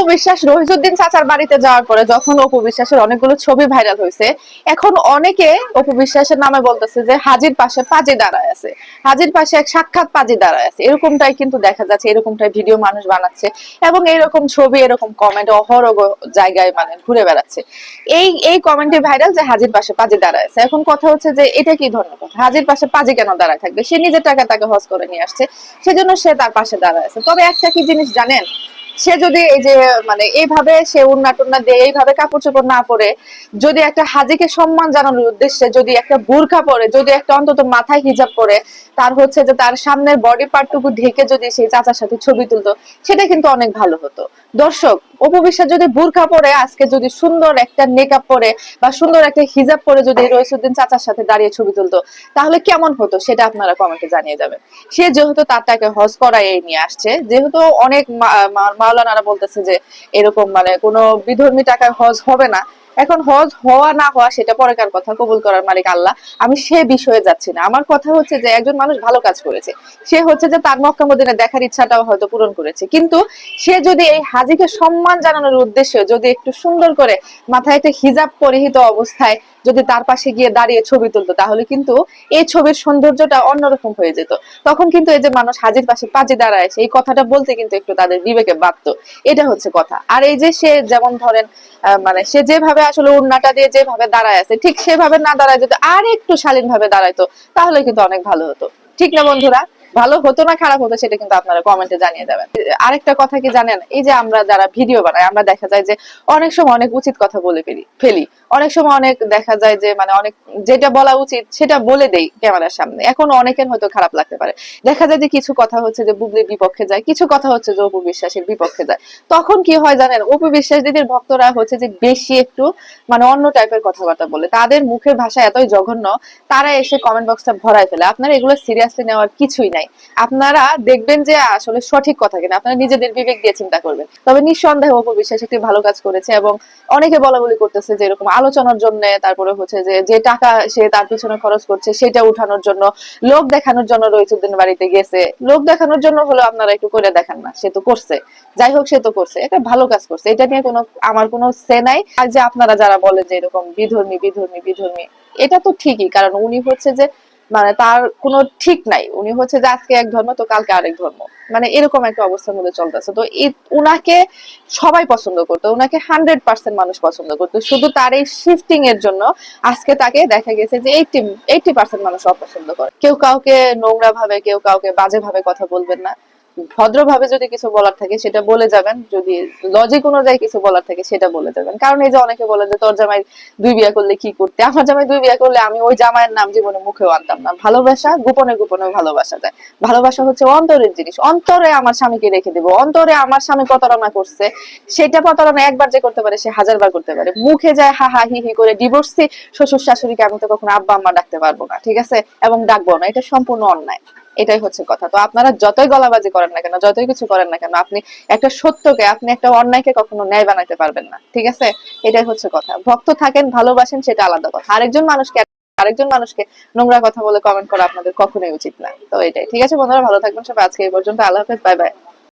অপু বিশ্বাস রহিজুদ্দিন চাচার বাড়িতে যাওয়ার পরে যখন অপু বিশ্বাসের অনেকগুলো ছবি ভাইরাল হয়েছে, এখন অনেকে অপু বিশ্বাসের নামে বলতেছে যে হাজির পাশে পাজি দাঁড়ায় আছে। হাজির পাশে এক সাক্ষাৎ পাজি দাঁড়ায় আছে। এরকমটাই কিন্তু দেখা যাচ্ছে, এরকমটাই ভিডিও মানুষ বানাচ্ছে এবং এরকম ছবি, এরকম কমেন্ট অহরহ জায়গায় মানে ঘুরে বেড়াচ্ছে। এই এই কমেন্টে ভাইরাল যে হাজির পাশে পাজি দাঁড়ায় আছে। এখন কথা হচ্ছে যে এটা কি ধন্যবাদ হাজির পাশে পাজি কেন দাঁড়ায় থাকবে? সে নিজের টাকা তাকে হজ করে নিয়ে আসছে, সেজন্য সে তার পাশে দাঁড়ায় আছে। তবে একটা কি জিনিস জানেন? সে যদি এই যে মানে এইভাবে সে উন্না টুন্না দিয়ে এইভাবে কাপড় চোপড় না পরে, যদি একটা হাজিকে সম্মান জানানোর উদ্দেশ্যে যদি একটা বুরখা পরে, যদি একটা অন্তত মাথায় হিজাব পরে, তার হচ্ছে যে তার সামনের বডি পার্টটুকু ঢেকে যদি সেই চাচার সাথে ছবি তুলতো, সেটা কিন্তু অনেক ভালো হতো। দর্শক অপবিশ্বাস যদি বুরখা পরে, আজকে যদি সুন্দর একটা মেকআপ পরে বা সুন্দর একটা হিজাব পরে যদি রইসুদ্দিন চাচার সাথে দাঁড়িয়ে ছবি তুলতো, তাহলে কেমন হতো সেটা আপনারা কমেন্টে জানিয়ে যাবেন। সে যেহেতু তার টাকে হজ করাই নিয়ে আসছে, যেহেতু অনেক মাওলানারা বলতেছে যে এরকম মানে কোনো বিধর্মী টাকায় হজ হবে না এখন হজ হওয়া না হওয়া, সেটা পরেকার কথা? কবুল করার মালিক আল্লাহ। আমি সে বিষয়ে যাচ্ছি না। আমার কথা হচ্ছে যে, একজন মানুষ ভালো কাজ করেছে। সে হচ্ছে যে, তার মক্কা মদিনা দেখার ইচ্ছাটাও হয়তো পূরণ করেছে। কিন্তু সে যদি এই হাজিকে সম্মান জানানোর উদ্দেশ্যে যদি একটু সুন্দর করে মাথায় একটা হিজাব পরিহিত অবস্থায় যদি তার পাশে গিয়ে দাঁড়িয়ে ছবি তুলতো, তাহলে কিন্তু এই ছবির সৌন্দর্যটা অন্যরকম হয়ে যেত। তখন কিন্তু এই যে, মানুষ হাজির পাশে পাজে দাঁড়ায়, সেই কথাটা বলতে কিন্তু একটু তাদের বিবেকে বাধ্য। এটা হচ্ছে কথা। আর এই যে, সে যেমন ধরেন মানে সে যেভাবে আসলে উন্নাটা দিয়ে যেভাবে দাঁড়ায় আছে, ঠিক সেভাবে না দাঁড়ায় যদি আর একটু শালীন ভাবে দাঁড়াইতো, তাহলে কিন্তু অনেক ভালো হতো। ঠিক না বন্ধুরা? ভালো হতো না, খারাপ হতো সেটা কিন্তু আপনারা কমেন্টে জানিয়ে যাবেন আরেকটা কথা কি জানেন? এই যে আমরা যারা ভিডিও বানাই, আমরা দেখা যায় যে অনেক সময় অনেক উচিত কথা বলে ফেলি ফেলি। অনেক সময় অনেক দেখা যায় যে মানে অনেক যেটা বলা উচিত সেটা বলে দেই ক্যামেরার সামনে। এখন অনেকের হয়তো খারাপ লাগতে পারে। দেখা যায় যে কিছু কথা হচ্ছে যে বুবলির বিপক্ষে যায়, কিছু কথা হচ্ছে যে অপু বিশ্বাসের বিপক্ষে যায়। তখন কি হয় জানেন? অপু বিশ্বাস দিদির ভক্তরা হচ্ছে যে বেশি একটু মানে অন্য টাইপের কথাবার্তা বলে। তাদের মুখের ভাষা এতই জঘন্য, তারা এসে কমেন্ট বক্সটা ভরায় ফেলে। আপনারা এগুলো সিরিয়াসলি নেওয়ার কিছুই নাই। আপনারা দেখবেন যে আসলে সঠিক কথা কিনা, আপনারা নিজেদের বিবেক দিয়ে চিন্তা করবেন। তবে নিঃসন্দেহে অপু বিশ্বাস একটি ভালো কাজ করেছে এবং অনেকে বলা বলি করতেছে যে এরকম আলোচনার জন্য, তারপরে হচ্ছে যে যে টাকা সে তার পিছনে খরচ করছে, সেটা উঠানোর জন্য লোক দেখানোর জন্য রইসুদ্দিন বাড়িতে গেছে। লোক দেখানোর জন্য হলো আপনারা একটু করে দেখান না, সে তো করছে। যাই হোক, সে তো করছে। এটা ভালো কাজ করছে। এটা নিয়ে কোনো, আমার কোনো সে নাই। আর যে আপনারা যারা বলেন যে এরকম বিধর্মী বিধর্মী বিধর্মী, এটা তো ঠিকই। কারণ উনি হচ্ছে যে মানে তার কোনো ঠিক নাই। উনি হচ্ছে যে আজকে এক ধর্ম, তো কালকে আরেক ধর্ম। মানে এরকম একটা অবস্থার মধ্যে চলতেছে। তো উনাকে সবাই পছন্দ করতো, উনাকে হান্ড্রেড পার্সেন্ট মানুষ পছন্দ করতো। শুধু তার এই শিফটিং এর জন্য আজকে তাকে দেখা গেছে যে এইটি এইটি পার্সেন্ট মানুষ অপছন্দ করে। কেউ কাউকে নোংরা ভাবে কেউ কাউকে বাজে ভাবে কথা বলবেন না। ভদ্রভাবে যদি কিছু বলার থাকে, সেটা বলে যাবেন। যদি লজিক অনুযায়ী কিছু বলার থাকে, সেটা বলে যাবেন। কারণ এই যে অনেকে বলে যে, তোর জামাই দুই বিয়ে করলে কি করতে? আমার জামাই দুই বিয়ে করলে আমি ওই জামাইয়ের নাম জীবনে মুখেও আনতাম না। ভালোবাসা গোপনে গোপনে ভালোবাসা যায় ভালোবাসা হচ্ছে অন্তরের জিনিস। অন্তরে আমার স্বামীকে রেখে দেবো। অন্তরে আমার স্বামী প্রতারণা করছে। সেটা প্রতারণা একবার যে করতে পারে, সে হাজার বার করতে পারে। মুখে যায় হা হা, হি হি করে ডিভোর্সি শ্বশুর শাশুড়িকে আমি তো কখনো আব্বা, আম্মা ডাকতে পারব না, ঠিক আছে? এবং ডাকবো না। এটা সম্পূর্ণ অন্যায়। এটাই হচ্ছে কথা। তো আপনারা যতই গলাবাজি করেন না কেন, যতই কিছু করেন না কেন, আপনি একটা সত্যকে, আপনি একটা অন্যায়কে কখনো ন্যায় বানাইতে পারবেন না, ঠিক আছে? এটাই হচ্ছে কথা। ভক্ত থাকেন, ভালোবাসেন, সেটা আলাদা কথা। আরেকজন মানুষকে আরেকজন মানুষকে নোংরা কথা বলে কমেন্ট করা আপনাদের কখনোই উচিত না। তো এটাই। ঠিক আছে বন্ধুরা, ভালো থাকবেন সবাই। আজকে এই পর্যন্ত। আল্লাহ হাফেজ। Bye bye.